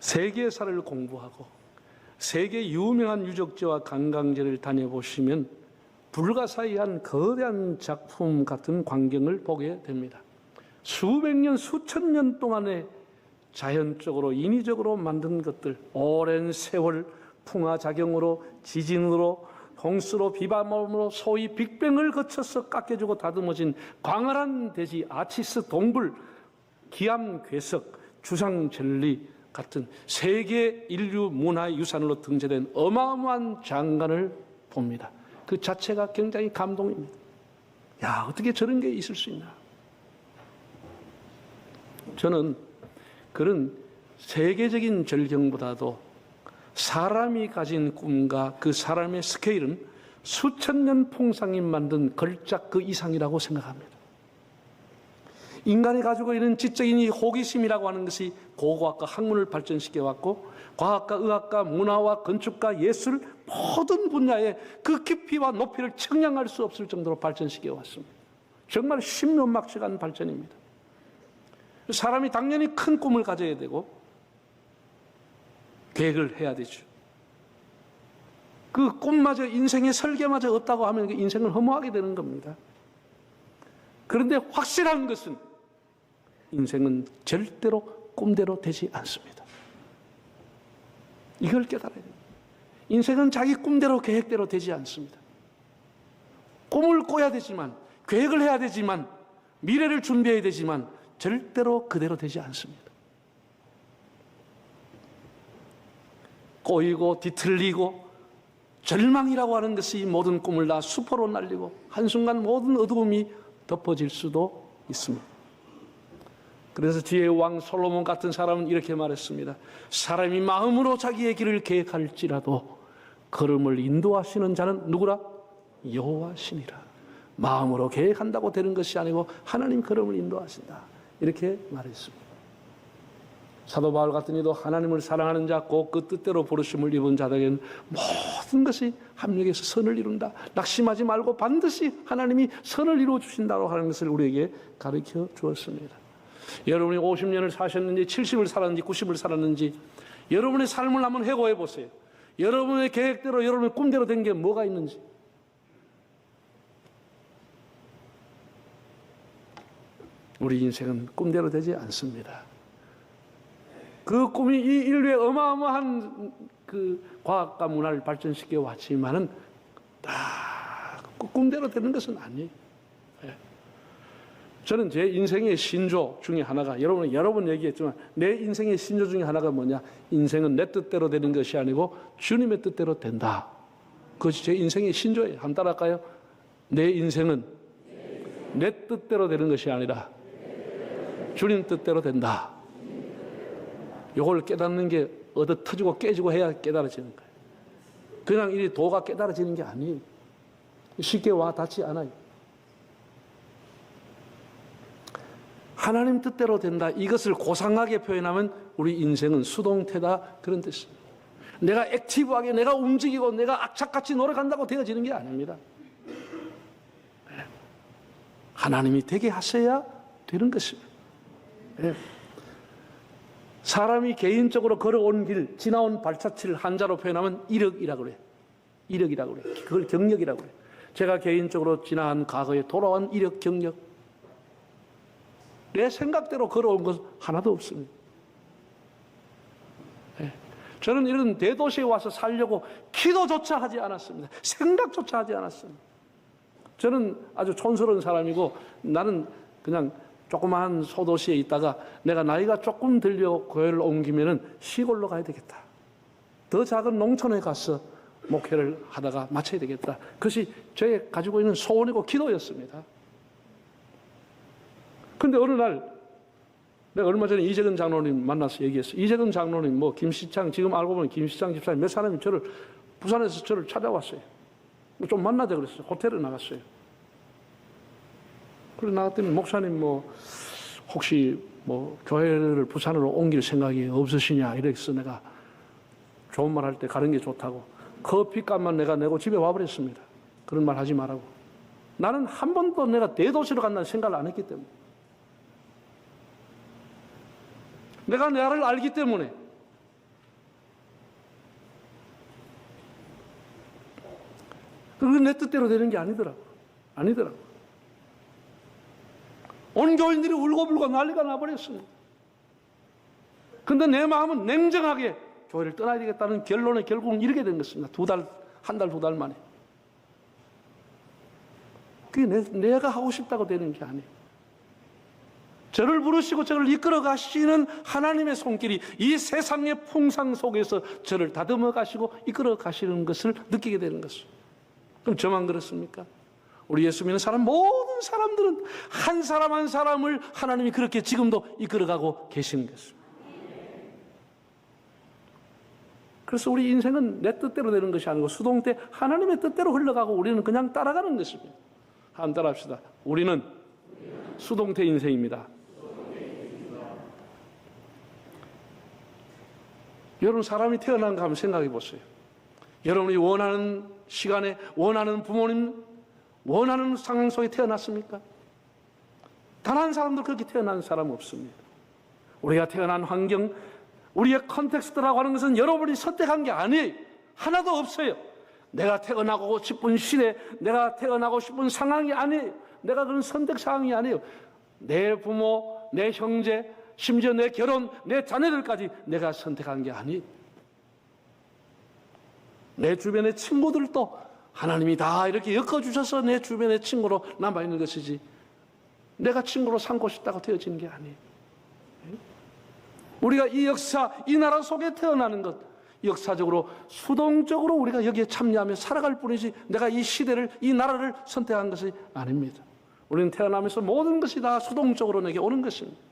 세계사를 공부하고 세계 유명한 유적지와 관광지를 다녀보시면 불가사의한 거대한 작품 같은 광경을 보게 됩니다. 수백 년, 수천 년 동안에 자연적으로 인위적으로 만든 것들, 오랜 세월 풍화작용으로 지진으로 홍수로 비바람으로 소위 빅뱅을 거쳐서 깎여주고 다듬어진 광활한 대지 아치스 동굴 기암 괴석 주상 젤리 같은 세계 인류 문화의 유산으로 등재된 어마어마한 장관을 봅니다. 그 자체가 굉장히 감동입니다. 야 어떻게 저런 게 있을 수 있나? 저는 그런 세계적인 절경보다도 사람이 가진 꿈과 그 사람의 스케일은 수천 년 풍상이 만든 걸작 그 이상이라고 생각합니다. 인간이 가지고 있는 지적인 이 호기심이라고 하는 것이 고고학과 학문을 발전시켜 왔고 과학과 의학과 문화와 건축과 예술 모든 분야에 그 깊이와 높이를 청량할 수 없을 정도로 발전시켜 왔습니다. 정말 신면막측한 발전입니다. 사람이 당연히 큰 꿈을 가져야 되고 계획을 해야 되죠. 그 꿈마저 인생의 설계마저 없다고 하면 그 인생을 허무하게 되는 겁니다. 그런데 확실한 것은 인생은 절대로 꿈대로 되지 않습니다. 이걸 깨달아야 됩니다. 인생은 자기 꿈대로 계획대로 되지 않습니다. 꿈을 꿔야 되지만, 계획을 해야 되지만, 미래를 준비해야 되지만, 절대로 그대로 되지 않습니다. 꼬이고 뒤틀리고 절망이라고 하는 것이 모든 꿈을 다 수포로 날리고 한순간 모든 어두움이 덮어질 수도 있습니다. 그래서 지혜의 왕 솔로몬 같은 사람은 이렇게 말했습니다. 사람이 마음으로 자기의 길을 계획할지라도 걸음을 인도하시는 자는 누구라? 여호와시니라. 마음으로 계획한다고 되는 것이 아니고 하나님 걸음을 인도하신다. 이렇게 말했습니다. 사도 바울 같은 이도 하나님을 사랑하는 자, 꼭 그 뜻대로 부르심을 입은 자들에게는 모든 것이 합력해서 선을 이룬다. 낙심하지 말고 반드시 하나님이 선을 이루어 주신다고 하는 것을 우리에게 가르쳐 주었습니다. 여러분이 50년을 사셨는지, 70을 살았는지, 90을 살았는지, 여러분의 삶을 한번 해고해 보세요. 여러분의 계획대로, 여러분의 꿈대로 된 게 뭐가 있는지. 우리 인생은 꿈대로 되지 않습니다. 그 꿈이 이 인류의 어마어마한 그 과학과 문화를 발전시켜 왔지만은 다 꿈대로 되는 것은 아니에요. 예. 저는 제 인생의 신조 중에 하나가 여러분 여러 번 얘기했지만 내 인생의 신조 중에 하나가 뭐냐? 인생은 내 뜻대로 되는 것이 아니고 주님의 뜻대로 된다. 그것이 제 인생의 신조예요. 한번 따라할까요? 내 인생은 내 뜻대로 되는 것이 아니라 주님 뜻대로 된다. 요걸 깨닫는 게 얻어 터지고 깨지고 해야 깨달아지는 거예요. 그냥 이 도가 깨달아지는 게 아니에요. 쉽게 와 닿지 않아요. 하나님 뜻대로 된다. 이것을 고상하게 표현하면 우리 인생은 수동태다. 그런 뜻입니다. 내가 액티브하게 내가 움직이고 내가 악착같이 노력한다고 되어지는 게 아닙니다. 하나님이 되게 하셔야 되는 것입니다. 예. 사람이 개인적으로 걸어온 길, 지나온 발자취를 한자로 표현하면 이력이라고 그래요. 이력이라고 그래요. 그걸 경력이라고 그래요. 제가 개인적으로 지나간 과거에 돌아온 이력, 경력. 내 생각대로 걸어온 것 하나도 없습니다. 예. 저는 이런 대도시에 와서 살려고 기도조차 하지 않았습니다. 생각조차 하지 않았습니다. 저는 아주 촌스러운 사람이고 나는 그냥 조그마한 소도시에 있다가 내가 나이가 조금 들려 교회를 옮기면은 시골로 가야 되겠다. 더 작은 농촌에 가서 목회를 하다가 마쳐야 되겠다. 그것이 저의 가지고 있는 소원이고 기도였습니다. 근데 어느 날 내가 얼마 전에 이재근 장로님 만나서 얘기했어. 이재근 장로님, 뭐 김시창 지금 알고 보면 김시창 집사님 몇 사람이 저를 부산에서 저를 찾아왔어요. 좀 만나자 그랬어요. 호텔에 나갔어요. 그래 나갔더니 목사님 뭐 혹시 뭐 교회를 부산으로 옮길 생각이 없으시냐 이랬어 내가 좋은 말 할 때 가는 게 좋다고 커피값만 내가 내고 집에 와버렸습니다. 그런 말 하지 말라고. 나는 한 번도 내가 대도시로 간다는 생각을 안 했기 때문에. 내가 나를 알기 때문에 그건 내 뜻대로 되는 게 아니더라고. 아니더라고. 온 교인들이 울고불고 난리가 나버렸습니다. 근데 내 마음은 냉정하게 교회를 떠나야 되겠다는 결론에 결국은 이르게 된 것입니다. 두 달, 한 달, 두 달 만에. 그게 내, 내가 하고 싶다고 되는 게 아니에요. 저를 부르시고 저를 이끌어 가시는 하나님의 손길이 이 세상의 풍상 속에서 저를 다듬어 가시고 이끌어 가시는 것을 느끼게 되는 것입니다. 그럼 저만 그렇습니까? 우리 예수 믿는 사람 모든 사람들은 한 사람 한 사람을 하나님이 그렇게 지금도 이끌어가고 계시는 것입니다. 그래서 우리 인생은 내 뜻대로 되는 것이 아니고 수동 때 하나님의 뜻대로 흘러가고 우리는 그냥 따라가는 것입니다. 한 따라 합시다. 우리는 수동태 인생입니다. 여러분 사람이 태어난 거 한번 생각해 보세요. 여러분이 원하는 시간에 원하는 부모님 원하는 상황 속에 태어났습니까? 단 한 사람도 그렇게 태어난 사람 없습니다. 우리가 태어난 환경, 우리의 컨텍스트라고 하는 것은 여러분이 선택한 게 아니에요. 하나도 없어요. 내가 태어나고 싶은 시대, 내가 태어나고 싶은 상황이 아니에요. 내가 그런 선택 상황이 아니에요. 내 부모, 내 형제, 심지어 내 결혼, 내 자녀들까지 내가 선택한 게 아니에요. 내 주변의 친구들도 하나님이 다 이렇게 엮어주셔서 내 주변의 친구로 남아있는 것이지 내가 친구로 삼고 싶다고 되어지는 게 아니에요. 우리가 이 역사, 이 나라 속에 태어나는 것, 역사적으로 수동적으로 우리가 여기에 참여하며 살아갈 뿐이지 내가 이 시대를, 이 나라를 선택한 것이 아닙니다. 우리는 태어나면서 모든 것이 다 수동적으로 내게 오는 것입니다.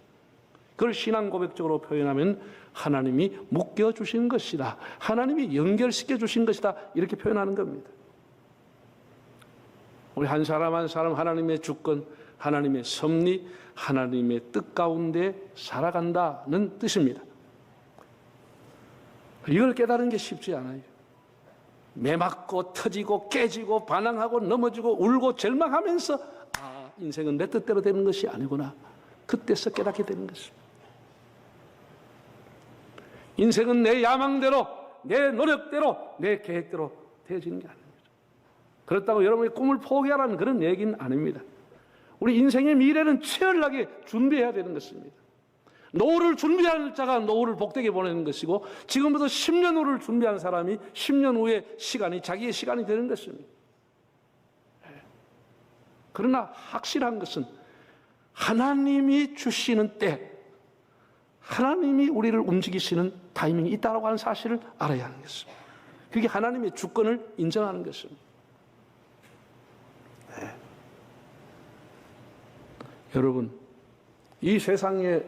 그걸 신앙 고백적으로 표현하면 하나님이 묶여 주신 것이다. 하나님이 연결시켜 주신 것이다. 이렇게 표현하는 겁니다. 우리 한 사람 한 사람 하나님의 주권, 하나님의 섭리, 하나님의 뜻 가운데 살아간다는 뜻입니다. 이걸 깨달은 게 쉽지 않아요. 매맞고 터지고 깨지고 반항하고 넘어지고 울고 절망하면서 아 인생은 내 뜻대로 되는 것이 아니구나. 그때서 깨닫게 되는 것입니다. 인생은 내 야망대로 내 노력대로 내 계획대로 되어지는 게 아닙니다. 그렇다고 여러분의 꿈을 포기하라는 그런 얘기는 아닙니다. 우리 인생의 미래는 치열하게 준비해야 되는 것입니다. 노후를 준비하는 자가 노후를 복되게 보내는 것이고 지금부터 10년 후를 준비하는 사람이 10년 후의 시간이 자기의 시간이 되는 것입니다. 그러나 확실한 것은 하나님이 주시는 때 하나님이 우리를 움직이시는 타이밍이 있다고 하는 사실을 알아야 하는 것입니다. 그게 하나님의 주권을 인정하는 것입니다. 네. 여러분, 이 세상의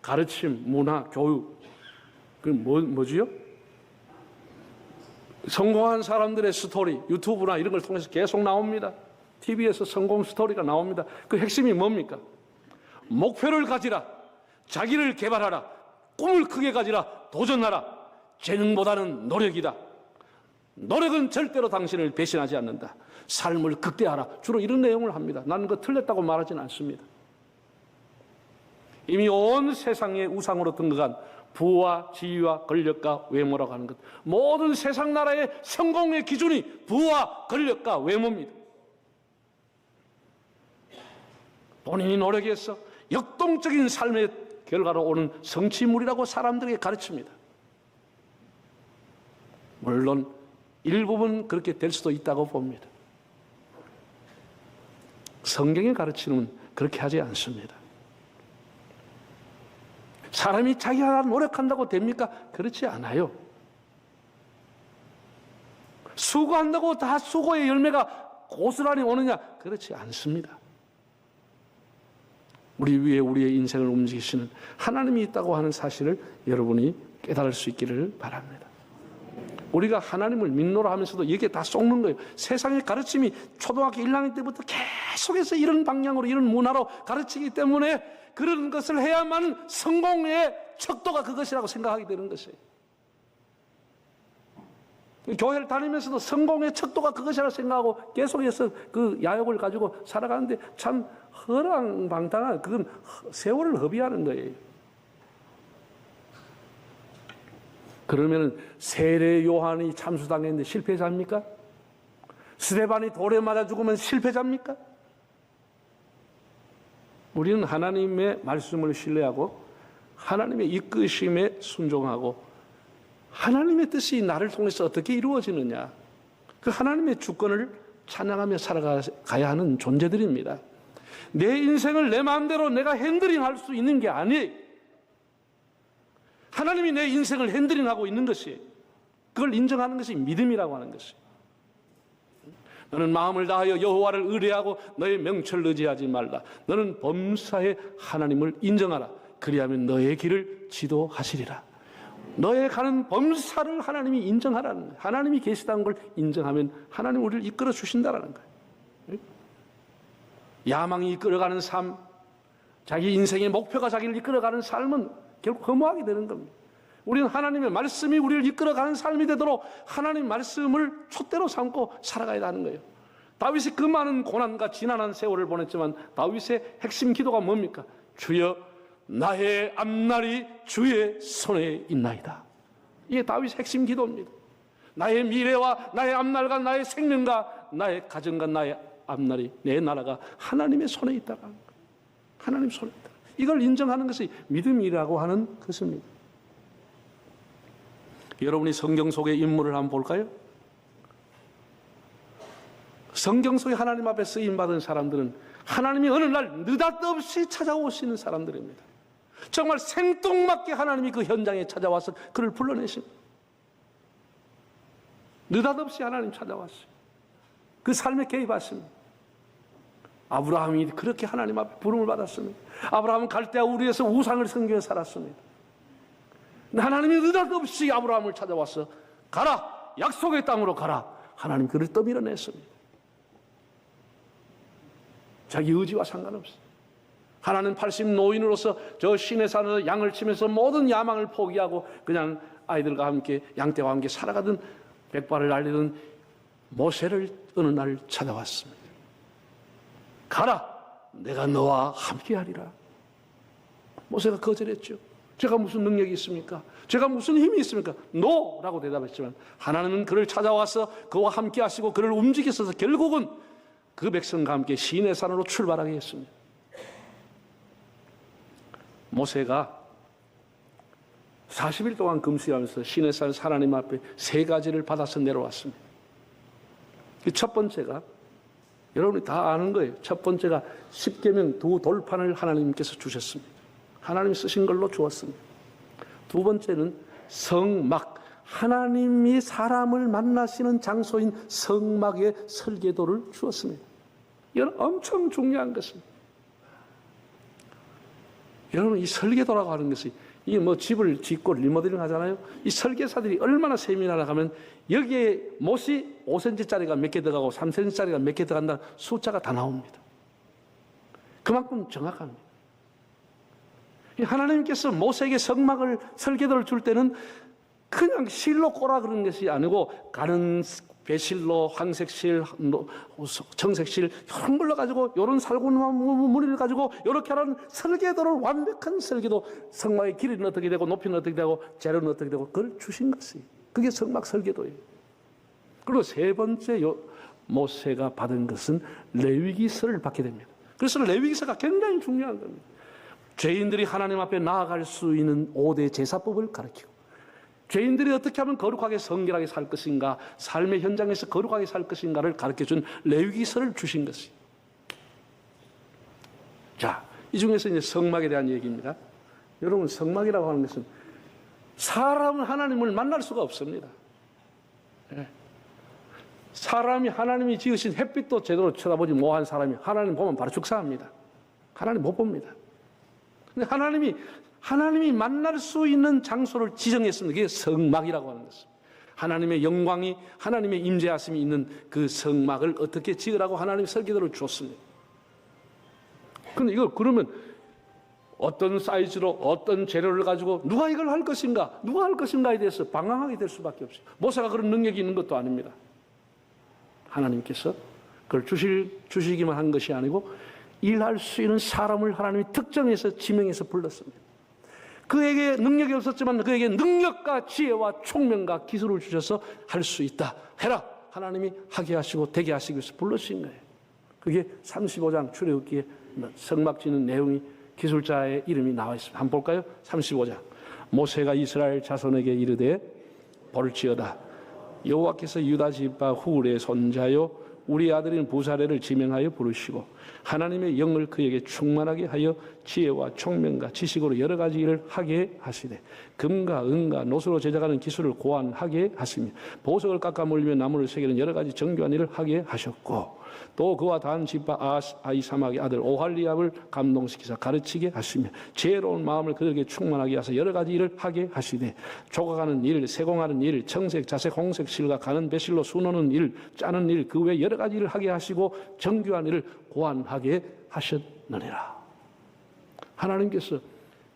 가르침, 문화, 교육, 그 뭐, 뭐지요? 성공한 사람들의 스토리, 유튜브나 이런 걸 통해서 계속 나옵니다. TV에서 성공 스토리가 나옵니다. 그 핵심이 뭡니까? 목표를 가지라. 자기를 개발하라. 꿈을 크게 가지라. 도전하라. 재능보다는 노력이다. 노력은 절대로 당신을 배신하지 않는다. 삶을 극대화하라. 주로 이런 내용을 합니다. 나는 그 틀렸다고 말하지는 않습니다. 이미 온 세상의 우상으로 등극한 부와 지위와 권력과 외모라고 하는 것. 모든 세상 나라의 성공의 기준이 부와 권력과 외모입니다. 본인이 노력해서 역동적인 삶의 결과로 오는 성취물이라고 사람들에게 가르칩니다. 물론 일부분 그렇게 될 수도 있다고 봅니다. 성경의 가르치는 그렇게 하지 않습니다. 사람이 자기가 노력한다고 됩니까? 그렇지 않아요. 수고한다고 다 수고의 열매가 고스란히 오느냐? 그렇지 않습니다. 우리 위에 우리의 인생을 움직이시는 하나님이 있다고 하는 사실을 여러분이 깨달을 수 있기를 바랍니다. 우리가 하나님을 믿노라 하면서도 이게 다 쏙는 거예요. 세상의 가르침이 초등학교 1학년 때부터 계속해서 이런 방향으로 이런 문화로 가르치기 때문에 그런 것을 해야만 성공의 척도가 그것이라고 생각하게 되는 것이에요. 교회를 다니면서도 성공의 척도가 그것이라고 생각하고 계속해서 그 야욕을 가지고 살아가는데 참 허랑방탕한 그건 세월을 허비하는 거예요. 그러면 세례 요한이 참수당했는데 실패자입니까? 스테반이 돌에 맞아 죽으면 실패자입니까? 우리는 하나님의 말씀을 신뢰하고 하나님의 이끄심에 순종하고 하나님의 뜻이 나를 통해서 어떻게 이루어지느냐 그 하나님의 주권을 찬양하며 살아가야 하는 존재들입니다. 내 인생을 내 마음대로 내가 핸들링 할 수 있는 게 아니에요. 하나님이 내 인생을 핸들링 하고 있는 것이 그걸 인정하는 것이 믿음이라고 하는 것이. 너는 마음을 다하여 여호와를 의뢰하고 너의 명철을 의지하지 말라. 너는 범사의 하나님을 인정하라. 그리하면 너의 길을 지도하시리라. 너의 가는 범사를 하나님이 인정하라는 거예요. 하나님이 계시다는 걸 인정하면 하나님 우리를 이끌어 주신다라는 거예요. 야망이 이끌어가는 삶, 자기 인생의 목표가 자기를 이끌어가는 삶은 결국 허무하게 되는 겁니다. 우리는 하나님의 말씀이 우리를 이끌어가는 삶이 되도록 하나님 말씀을 촛대로 삼고 살아가야 하는 거예요. 다윗이 그 많은 고난과 지난한 세월을 보냈지만 다윗의 핵심 기도가 뭡니까? 주여 나의 앞날이 주의 손에 있나이다. 이게 다윗의 핵심 기도입니다. 나의 미래와 나의 앞날과 나의 생명과 나의 가정과 나의 앞날이 내 나라가 하나님의 손에 있다가 하나님 손에 있다. 이걸 인정하는 것이 믿음이라고 하는 것입니다. 여러분이 성경 속의 인물을 한번 볼까요? 성경 속에 하나님 앞에 쓰임 받은 사람들은 하나님이 어느 날 느닷없이 찾아오시는 사람들입니다. 정말 생뚱맞게 하나님이 그 현장에 찾아와서 그를 불러내십니다. 느닷없이 하나님 찾아왔어요. 그 삶에 개입하십니다. 아브라함이 그렇게 하나님 앞에 부름을 받았습니다. 아브라함은 갈대아 우리에서 우상을 섬겨 살았습니다. 하나님이 느닷없이 아브라함을 찾아와서 가라 약속의 땅으로 가라 하나님 그를 떠밀어냈습니다. 자기 의지와 상관없어. 하나는 80 노인으로서 저 신의 산에서 양을 치면서 모든 야망을 포기하고 그냥 아이들과 함께 양떼와 함께 살아가던 백발을 날리던 모세를 어느 날 찾아왔습니다. 가라, 내가 너와 함께하리라. 모세가 거절했죠. 제가 무슨 능력이 있습니까? 제가 무슨 힘이 있습니까? 노라고 대답했지만 하나님은 그를 찾아와서 그와 함께 하시고 그를 움직이셔서 결국은 그 백성과 함께 시내 산으로 출발하게 했습니다. 모세가 40일 동안 금식하면서 시내 산 하나님 앞에 세 가지를 받아서 내려왔습니다. 그첫 번째가 여러분이 다 아는 거예요. 첫 번째가 십계명 두 돌판을 하나님께서 주셨습니다. 하나님 쓰신 걸로 주었습니다. 두 번째는 성막 하나님이 사람을 만나시는 장소인 성막의 설계도를 주었습니다. 이건 엄청 중요한 것입니다. 여러분 이 설계도라고 하는 것이 이게 뭐 집을 짓고 리모델링 하잖아요. 이 설계사들이 얼마나 세밀하나 하면 여기에 못이 5cm짜리가 몇 개 들어가고 3cm짜리가 몇 개 들어간다 숫자가 다 나옵니다. 그만큼 정확합니다. 하나님께서 모세에게 성막을 설계도를 줄 때는 그냥 실로 꼬라 그런 것이 아니고 가는 배실로 황색실, 청색실 이런 걸로 가지고 이런 살구나무 무늬를 가지고 이렇게 하는 설계도를 완벽한 설계도 성막의 길이는 어떻게 되고 높이는 어떻게 되고 재료는 어떻게 되고 그걸 주신 것이 그게 성막 설계도예요. 그리고 세 번째 요 모세가 받은 것은 레위기서를 받게 됩니다. 그래서 레위기서가 굉장히 중요한 겁니다. 죄인들이 하나님 앞에 나아갈 수 있는 5대 제사법을 가르치고 죄인들이 어떻게 하면 거룩하게 성결하게 살 것인가, 삶의 현장에서 거룩하게 살 것인가를 가르쳐 준 레위기서를 주신 것이. 자, 이 중에서 이제 성막에 대한 얘기입니다. 여러분, 성막이라고 하는 것은 사람은 하나님을 만날 수가 없습니다. 예. 사람이 하나님이 지으신 햇빛도 제대로 쳐다보지 못한 사람이 하나님 보면 바로 죽사합니다. 하나님 못 봅니다. 근데 하나님이 하나님이 만날 수 있는 장소를 지정했습니다. 그게 성막이라고 하는 것입니다. 하나님의 영광이 하나님의 임재하심이 있는 그 성막을 어떻게 지으라고 하나님 설계도를 줬습니다. 근데 이걸 그러면 어떤 사이즈로 어떤 재료를 가지고 누가 이걸 할 것인가 누가 할 것인가에 대해서 방황하게 될 수밖에 없어요. 모세가 그런 능력이 있는 것도 아닙니다. 하나님께서 그걸 주실 주시기만 한 것이 아니고 일할 수 있는 사람을 하나님이 특정해서 지명해서 불렀습니다. 그에게 능력이 없었지만 그에게 능력과 지혜와 총명과 기술을 주셔서 할 수 있다. 해라. 하나님이 하게 하시고 되게 하시기 위해서 불러주신 거예요. 그게 35장 출애굽기에 성막 짓는 내용이 기술자의 이름이 나와 있습니다. 한번 볼까요? 35장. 모세가 이스라엘 자손에게 이르되 볼지어다. 여호와께서 유다 지파 후울의 손자요 우리 아들인 부사레를 지명하여 부르시고 하나님의 영을 그에게 충만하게 하여 지혜와 총명과 지식으로 여러 가지 일을 하게 하시되 금과 은과 노수로 제작하는 기술을 고안하게 하시며 보석을 깎아 물리며 나무를 새기는 여러 가지 정교한 일을 하게 하셨고 또 그와 단 지파 아스- 아이사막의 아들 오할리압을 감동시키사 가르치게 하시며 지혜로운 마음을 그들에게 충만하게 하사 여러 가지 일을 하게 하시되 조각하는 일, 세공하는 일, 청색, 자색, 홍색 실과 가는 배실로 수놓는 일, 짜는 일, 그 외 여러 가지 일을 하게 하시고 정교한 일을 고안하게 하셨느니라. 하나님께서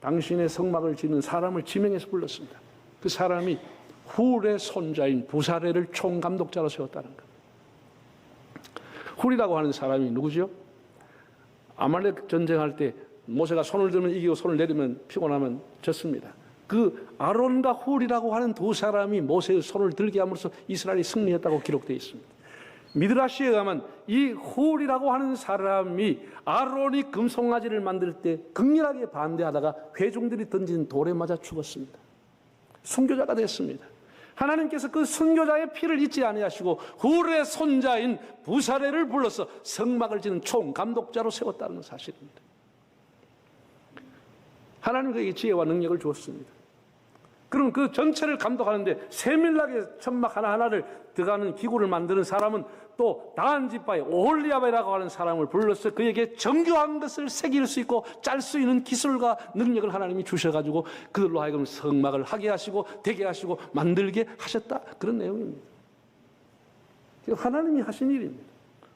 당신의 성막을 짓는 사람을 지명해서 불렀습니다. 그 사람이 훌의 손자인 부사레를 총감독자로 세웠다는 것. 훌이라고 하는 사람이 누구죠? 아말렉 전쟁할 때 모세가 손을 들면 이기고 손을 내리면 피곤하면 졌습니다. 그 아론과 훌이라고 하는 두 사람이 모세의 손을 들게 함으로써 이스라엘이 승리했다고 기록되어 있습니다. 미드라시에 가면 이 훌이라고 하는 사람이 아론이 금송아지를 만들 때 극렬하게 반대하다가 회중들이 던진 돌에 맞아 죽었습니다. 순교자가 됐습니다. 하나님께서 그 순교자의 피를 잊지 아니하시고 훌의 손자인 부사레를 불러서 성막을 지는 총 감독자로 세웠다는 사실입니다. 하나님 그에게 지혜와 능력을 주었습니다. 그럼 그 전체를 감독하는데 세밀하게 천막 하나하나를 들어가는 기구를 만드는 사람은 또 다한 지파의 오홀리아베라고 하는 사람을 불러서 그에게 정교한 것을 새길 수 있고 짤 수 있는 기술과 능력을 하나님이 주셔가지고 그들로 하여금 성막을 하게 하시고 되게 하시고 만들게 하셨다 그런 내용입니다. 하나님이 하신 일입니다.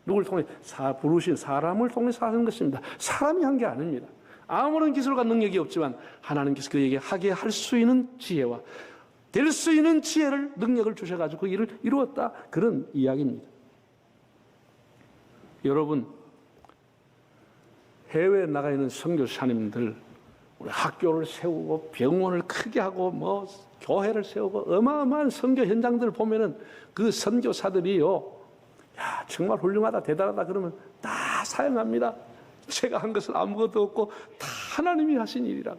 누굴 통해 사, 부르신 사람을 통해서 하는 것입니다. 사람이 한 게 아닙니다. 아무런 기술과 능력이 없지만 하나님께서 그에게 하게 할 수 있는 지혜와 될 수 있는 지혜를 능력을 주셔가지고 그 일을 이루었다 그런 이야기입니다. 여러분 해외에 나가 있는 선교사님들 우리 학교를 세우고 병원을 크게 하고 뭐 교회를 세우고 어마어마한 선교 현장들 보면은 그 선교사들이요 야 정말 훌륭하다 대단하다 그러면 다 사용합니다. 제가 한 것은 아무것도 없고 다 하나님이 하신 일이라.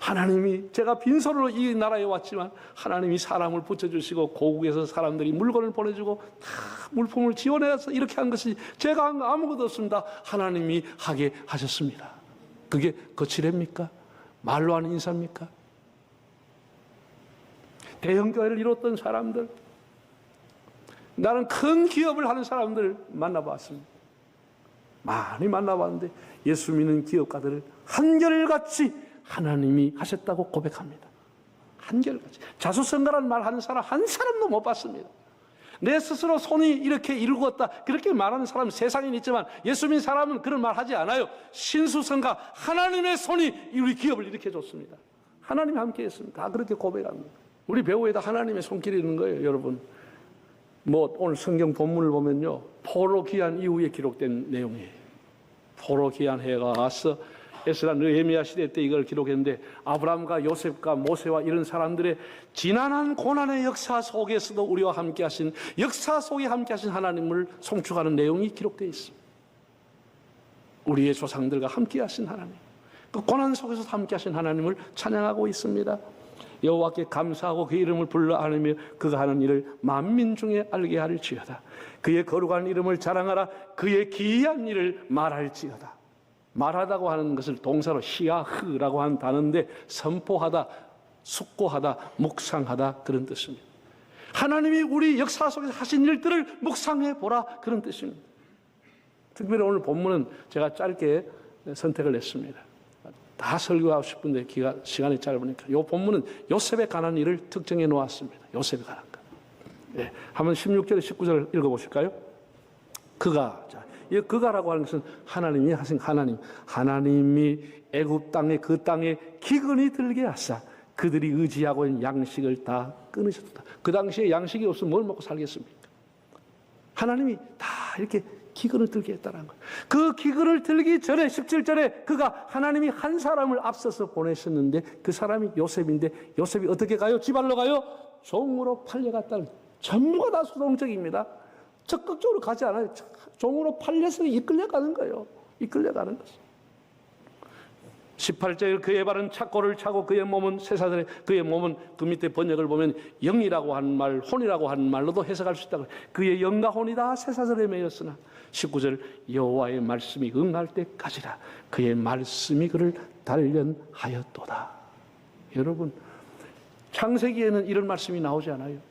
하나님이 제가 빈손으로 이 나라에 왔지만 하나님이 사람을 붙여주시고 고국에서 사람들이 물건을 보내주고 다 물품을 지원해서 이렇게 한 것이 제가 한 거 아무것도 없습니다. 하나님이 하게 하셨습니다. 그게 거칠입니까? 말로 하는 인사입니까? 대형교회를 이뤘던 사람들, 나는 큰 기업을 하는 사람들 만나봤습니다. 많이 만나봤는데 예수 믿는 기업가들을 한결같이 하나님이 하셨다고 고백합니다. 한결같이. 자수성가라는 말 하는 사람 한 사람도 못 봤습니다. 내 스스로 손이 이렇게 이루었다. 그렇게 말하는 사람은 세상에 있지만 예수 믿는 사람은 그런 말 하지 않아요. 신수성가 하나님의 손이 우리 기업을 일으켜 줬습니다. 하나님이 함께 했습니다. 다 그렇게 고백합니다. 우리 배우에다 하나님의 손길이 있는 거예요, 여러분. 뭐 오늘 성경 본문을 보면요. 포로 귀한 이후에 기록된 내용이에요. 포로 귀한 해가 와서 에스라 느헤미야 시대 때 이걸 기록했는데 아브라함과 요셉과 모세와 이런 사람들의 지난한 고난의 역사 속에서도 우리와 함께 하신 역사 속에 함께 하신 하나님을 송축하는 내용이 기록되어 있습니다. 우리의 조상들과 함께 하신 하나님. 그 고난 속에서 함께 하신 하나님을 찬양하고 있습니다. 여호와께 감사하고 그 이름을 불러 하며 그가 하는 일을 만민 중에 알게 할지어다. 그의 거룩한 이름을 자랑하라. 그의 기이한 일을 말할지어다. 말하다고 하는 것을 동사로 하는 단어인데 선포하다, 숙고하다, 묵상하다 그런 뜻입니다. 하나님이 우리 역사 속에서 하신 일들을 묵상해 보라 그런 뜻입니다. 특별히 오늘 본문은 제가 짧게 선택을 했습니다. 다 설교하고 싶은데 기가, 시간이 짧으니까 이 본문은 요셉에 관한 일을 특정해 놓았습니다. 요셉에 관한 것. 예, 한번 16절, 19절 읽어보실까요? 그가 자, 이 그가라고 하는 것은 하나님이 하신 하나님, 하나님이 애굽 땅에 그 땅에 기근이 들게 하사 그들이 의지하고 있는 양식을 다 끊으셨다. 그 당시에 양식이 없으면 뭘 먹고 살겠습니까? 하나님이 다 이렇게 기근을 들게 했다는 거예요. 그 기근을 들기 전에 17절에 그가 하나님이 한 사람을 앞서서 보내셨는데 그 사람이 요셉인데 요셉이 어떻게 가요? 집안로 가요? 종으로 팔려갔다는 전부가 다 수동적입니다. 적극적으로 가지 않아요. 종으로 팔려서 이끌려가는 거예요. 이끌려가는 거죠. 18절에 그의 발은 착고를 차고 그의 몸은 쇠사슬에 그의 몸은 그 밑에 번역을 보면 영이라고 하는 말, 혼이라고 하는 말로도 해석할 수 있다. 그의 영과 혼이 다 쇠사슬에 매였으나 19절 여호와의 말씀이 응할 때까지라 그의 말씀이 그를 단련하였도다. 여러분 창세기에는 이런 말씀이 나오지 않아요.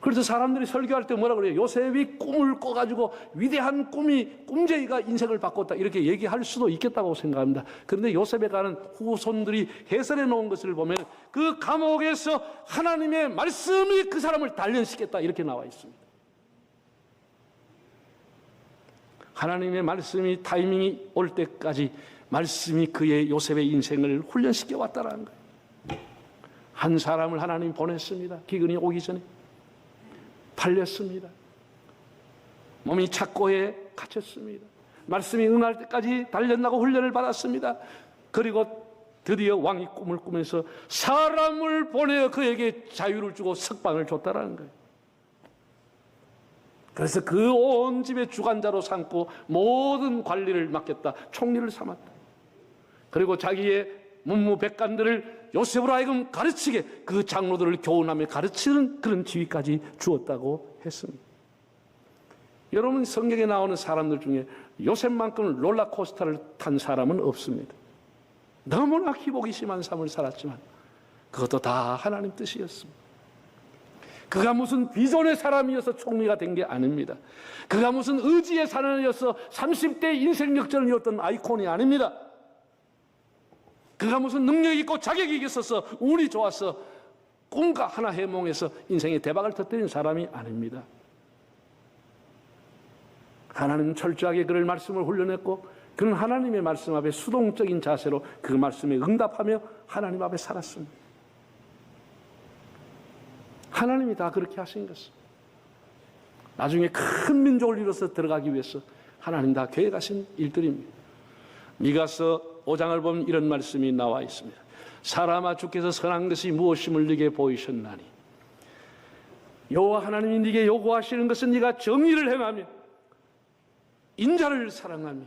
그래서 사람들이 설교할 때 뭐라 그래요? 요셉이 꿈을 꿔가지고 위대한 꿈이 꿈쟁이가 인생을 바꿨다 이렇게 얘기할 수도 있겠다고 생각합니다. 그런데 요셉에 관한 후손들이 해설해 놓은 것을 보면 그 감옥에서 하나님의 말씀이 그 사람을 단련시켰다 이렇게 나와 있습니다. 하나님의 말씀이 타이밍이 올 때까지 말씀이 그의 요셉의 인생을 훈련시켜 왔다라는 거예요. 한 사람을 하나님 보냈습니다. 기근이 오기 전에. 팔렸습니다. 몸이 착고에 갇혔습니다. 말씀이 응할 때까지 단련하고 훈련을 받았습니다. 그리고 드디어 왕이 꿈을 꾸면서 사람을 보내어 그에게 자유를 주고 석방을 줬다라는 거예요. 그래서 그 온 집의 주관자로 삼고 모든 관리를 맡겼다. 총리를 삼았다. 그리고 자기의 문무백관들을 요셉으로 하여금 가르치게 그 장로들을 교훈하며 가르치는 그런 지위까지 주었다고 했습니다. 여러분 성경에 나오는 사람들 중에 요셉만큼 롤러코스터를 탄 사람은 없습니다. 너무나 기복이 심한 삶을 살았지만 그것도 다 하나님 뜻이었습니다. 그가 무슨 비전의 사람이어서 총리가 된 게 아닙니다. 그가 무슨 의지의 사람이어서 30대 인생 역전이었던 아이콘이 아닙니다. 그가 무슨 능력이 있고 자격이 있어서 운이 좋아서 꿈과 하나 해몽해서 인생의 대박을 터뜨린 사람이 아닙니다. 하나님 철저하게 그를 말씀을 훈련했고 그는 하나님의 말씀 앞에 수동적인 자세로 그 말씀에 응답하며 하나님 앞에 살았습니다. 하나님이 다 그렇게 하신 것입니다. 나중에 큰 민족을 이뤄서 들어가기 위해서 하나님 다 계획하신 일들입니다. 미가서 5장을 보면 이런 말씀이 나와 있습니다. 사람아 주께서 선한 것이 무엇임을 네게 보이셨나니 여호와 하나님이 네게 요구하시는 것은 네가 정의를 행하며 인자를 사랑하며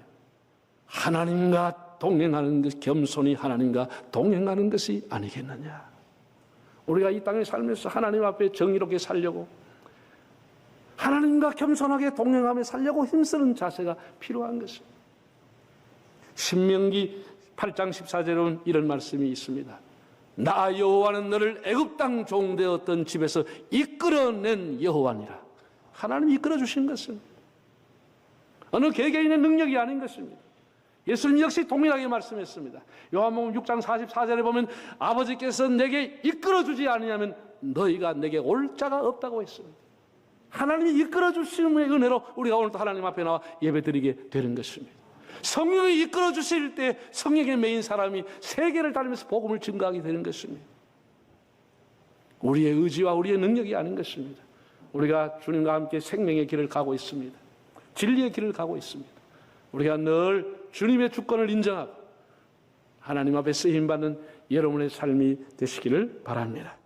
하나님과 동행하는 것 겸손히 하나님과 동행하는 것이 아니겠느냐. 우리가 이 땅에 살면서 하나님 앞에 정의롭게 살려고 하나님과 겸손하게 동행하며 살려고 힘쓰는 자세가 필요한 것입니다. 신명기 8장 14절에는 이런 말씀이 있습니다. 나 여호와는 너를 애굽 땅 종되었던 집에서 이끌어낸 여호와니라. 하나님 이끌어 주신 것은 어느 개개인의 능력이 아닌 것입니다. 예수님 역시 동일하게 말씀했습니다. 요한복음 6장 44절에 보면 아버지께서 내게 이끌어 주지 않으면 너희가 내게 올 자가 없다고 했습니다. 하나님이 이끌어 주시는 은혜로 우리가 오늘도 하나님 앞에 나와 예배드리게 되는 것입니다. 성령이 이끌어 주실 때 성령에 매인 사람이 세계를 다니면서 복음을 증가하게 되는 것입니다. 우리의 의지와 우리의 능력이 아닌 것입니다. 우리가 주님과 함께 생명의 길을 가고 있습니다. 진리의 길을 가고 있습니다. 우리가 늘 주님의 주권을 인정하고 하나님 앞에 쓰임 받는 여러분의 삶이 되시기를 바랍니다.